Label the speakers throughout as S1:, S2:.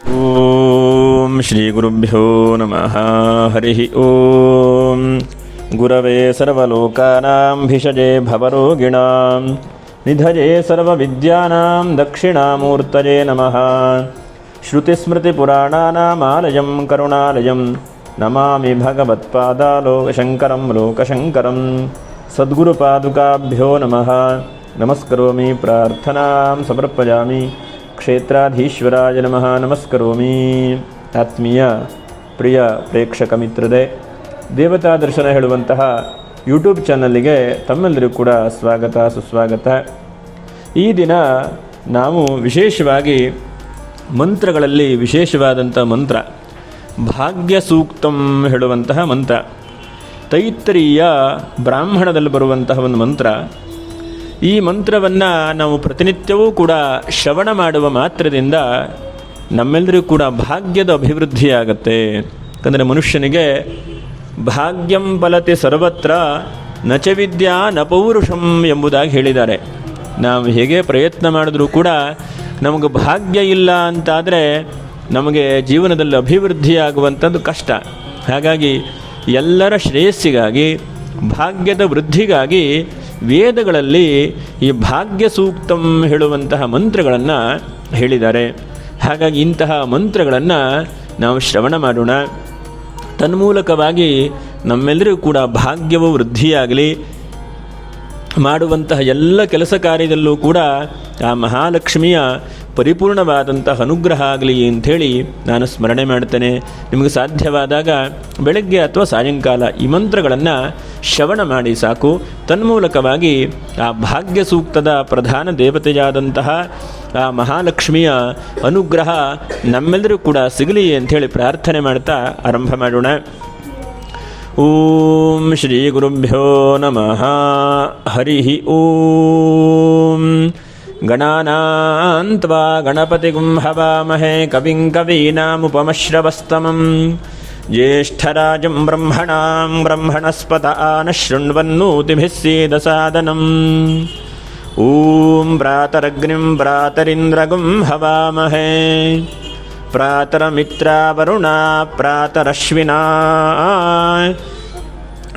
S1: ఓం శ్రీ గురుభ్యో నమ హరి ఓం గురవే సర్వోకానాం భిషజే భవరోగిణాం నిధజే సర్వవిద్యానాం దక్షిణామూర్తజే నమ శ్రుతిస్మృతిపురాణానామాలయం కరుణాలయం నమామి భగవత్పాదాలోకశంకరం లోకశంకరం సద్గురుపాదుకాభ్యో నమ నమస్కరోమి ప్రార్థనాం సమర్పయామి ಕ್ಷೇತ್ರಾಧೀಶ್ವರಾಯ ನಮಃ. ನಮಸ್ಕರೋಮಿ. ಆತ್ಮೀಯ, ಪ್ರಿಯ ಪ್ರೇಕ್ಷಕ ಮಿತ್ರರೇ, ದೇವತಾ ದರ್ಶನ ಹೇಳುವಂತಹ ಯೂಟ್ಯೂಬ್ ಚಾನಲ್ಲಿಗೆ ತಮ್ಮೆಲ್ಲರಿಗೂ ಕೂಡ ಸ್ವಾಗತ, ಸುಸ್ವಾಗತ. ಈ ದಿನ ನಾವು ವಿಶೇಷವಾಗಿ ಮಂತ್ರಗಳಲ್ಲಿ ವಿಶೇಷವಾದಂಥ ಮಂತ್ರ, ಭಾಗ್ಯ ಸೂಕ್ತಂ ಹೇಳುವಂತಹ ಮಂತ್ರ, ತೈತ್ತರೀಯ ಬ್ರಾಹ್ಮಣದಲ್ಲಿ ಬರುವಂತಹ ಒಂದು ಮಂತ್ರ ಈ ಮಂತ್ರವನ್ನು ನಾವು ಪ್ರತಿನಿತ್ಯವೂ ಕೂಡ ಶ್ರವಣ ಮಾಡುವ ಮಾತ್ರದಿಂದ ನಮ್ಮೆಲ್ಲರಿಗೂ ಕೂಡ ಭಾಗ್ಯದ ಅಭಿವೃದ್ಧಿಯಾಗತ್ತೆ. ಯಾಕಂದರೆ ಮನುಷ್ಯನಿಗೆ ಭಾಗ್ಯಂ ಬಲತೆ ಸರ್ವತ್ರ ನಚ ವಿದ್ಯಾ ನ ಪೌರುಷಂ ಎಂಬುದಾಗಿ ಹೇಳಿದ್ದಾರೆ. ನಾವು ಹೇಗೆ ಪ್ರಯತ್ನ ಮಾಡಿದ್ರೂ ಕೂಡ ನಮಗೆ ಭಾಗ್ಯ ಇಲ್ಲ ಅಂತಾದರೆ ನಮಗೆ ಜೀವನದಲ್ಲಿ ಅಭಿವೃದ್ಧಿಯಾಗುವಂಥದ್ದು ಕಷ್ಟ. ಹಾಗಾಗಿ ಎಲ್ಲರ ಶ್ರೇಯಸ್ಸಿಗಾಗಿ, ಭಾಗ್ಯದ ವೃದ್ಧಿಗಾಗಿ ವೇದಗಳಲ್ಲಿ ಈ ಭಾಗ್ಯ ಸೂಕ್ತಂ ಹೇಳುವಂತಹ ಮಂತ್ರಗಳನ್ನು ಹೇಳಿದ್ದಾರೆ. ಹಾಗಾಗಿ ಇಂತಹ ಮಂತ್ರಗಳನ್ನು ನಾವು ಶ್ರವಣ ಮಾಡೋಣ. ತನ್ಮೂಲಕವಾಗಿ ನಮ್ಮೆಲ್ಲರಿಗೂ ಕೂಡ ಭಾಗ್ಯವು ವೃದ್ಧಿಯಾಗಲಿ. ಮಾಡುವಂತಹ ಎಲ್ಲ ಕೆಲಸ ಕಾರ್ಯದಲ್ಲೂ ಕೂಡ ಆ ಮಹಾಲಕ್ಷ್ಮಿಯ ಪರಿಪೂರ್ಣವಾದಂತಹ ಅನುಗ್ರಹ ಆಗಲಿ ಅಂಥೇಳಿ ನಾನು ಸ್ಮರಣೆ ಮಾಡ್ತೇನೆ. ನಿಮಗೆ ಸಾಧ್ಯವಾದಾಗ ಬೆಳಗ್ಗೆ ಅಥವಾ ಸಾಯಂಕಾಲ ಈ ಮಂತ್ರಗಳನ್ನು ಶ್ರವಣ ಮಾಡಿ ಸಾಕು. ತನ್ಮೂಲಕವಾಗಿ ಆ ಭಾಗ್ಯ ಸೂಕ್ತದ ಪ್ರಧಾನ ದೇವತೆಯಾದಂತಹ ಆ ಮಹಾಲಕ್ಷ್ಮಿಯ ಅನುಗ್ರಹ ನಮ್ಮೆಲ್ಲರೂ ಕೂಡ ಸಿಗಲಿ ಅಂಥೇಳಿ ಪ್ರಾರ್ಥನೆ ಮಾಡ್ತಾ ಆರಂಭ ಮಾಡೋಣ. ಓಂ ಶ್ರೀ ಗುರುಭ್ಯೋ ನಮಃ. ಹರಿ ಓಂ. गणानां त्वा गणपतिगुं हवामहे कविं कवीनामुपमश्रवस्तमम् ज्येष्ठराजं ब्रह्मणां ब्रह्मणस्पत आनशृण्वन्नूतिभिः सीदसादनम् ॐ प्रातरग्निं प्रातरिन्द्रगुं हवामहे प्रातरमित्रावरुणा प्रातरश्विना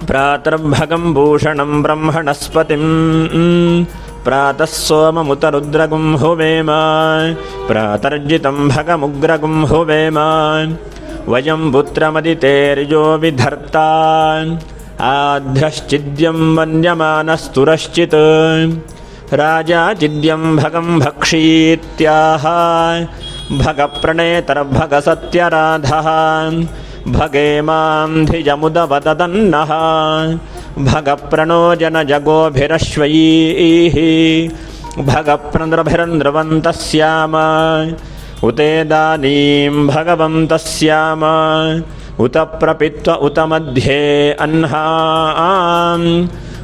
S1: प्रातर्भगं भूषणं ब्रह्मणस्पतिम् प्रातः सोममुतरुद्रगुं हुवेम प्रातर्जितं भगमुग्रगुं हुवेम वयं पुत्रमदितेर्यो विधर्ता आध्रश्चिद्यं वन्यमानस्तुरश्चित् राजा चिद्यं भगं भक्षीत्याह भगप्रणेतर्भगसत्यराधः भगे श्याम उते भगप्रन्द्रभिरन्द्रवन्तस्याम भगवंत श्याम उत प्रपित्व उत मध्ये अह्ना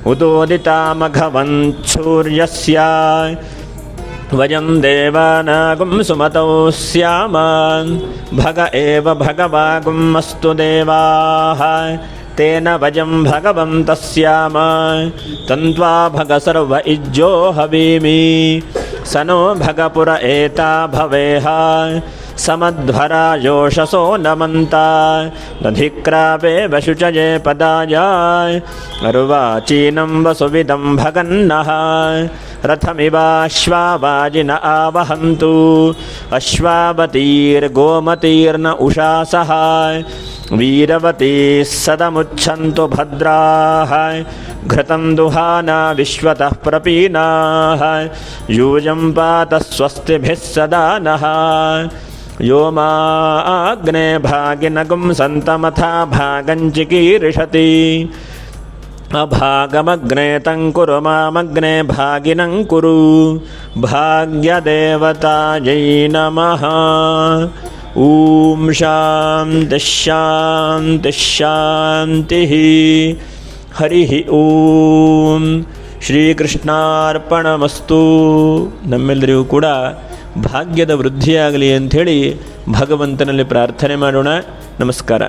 S1: उदोदितामघवन् सूर्यस्य। वयं देवानागुं सुमतौ स्याम भग एव भगवागुम् अस्तु देवाः। तेन वयं भगवन्तः स्याम तन्त्वा भग सर्व इज्जो हवीमि। स नो भगपुर एता भवेह। समध्वरा योषसो नमन्ता। दधिक्रापे वशुचये पदाय। अर्वाचीनं वसुविदं भगन्नः। रथमिवाश्वावाजिन आवहन्तु। अश्वावतीर्गोमतीर्न उषासः वीरवतीः सदमुच्छन्तु भद्राः। घृतं दुहाना विश्वतः प्रपीनाः। यूयं पात स्वस्तिभिः सदा नः। यो मा अग्ने भागिनगुं सन्तमथा भागञ्चिकीर्षति अभागमग्ने तं कुरु मामग्ने भागिनं कुरु भाग्यदेवतायै नमः ॐ शान्तिः शान्तिः शान्तिः ಹರಿಃ ಓಂ ಶ್ರೀಕೃಷ್ಣಾರ್ಪಣಮಸ್ತು ನಮ್ಮೆಲ್ಲರಿಗೂ ಕೂಡ ಭಾಗ್ಯದ ವೃದ್ಧಿಯಾಗಲಿ ಅಂಥೇಳಿ ಭಗವಂತನಲ್ಲಿ ಪ್ರಾರ್ಥನೆ ಮಾಡೋಣ. ನಮಸ್ಕಾರ.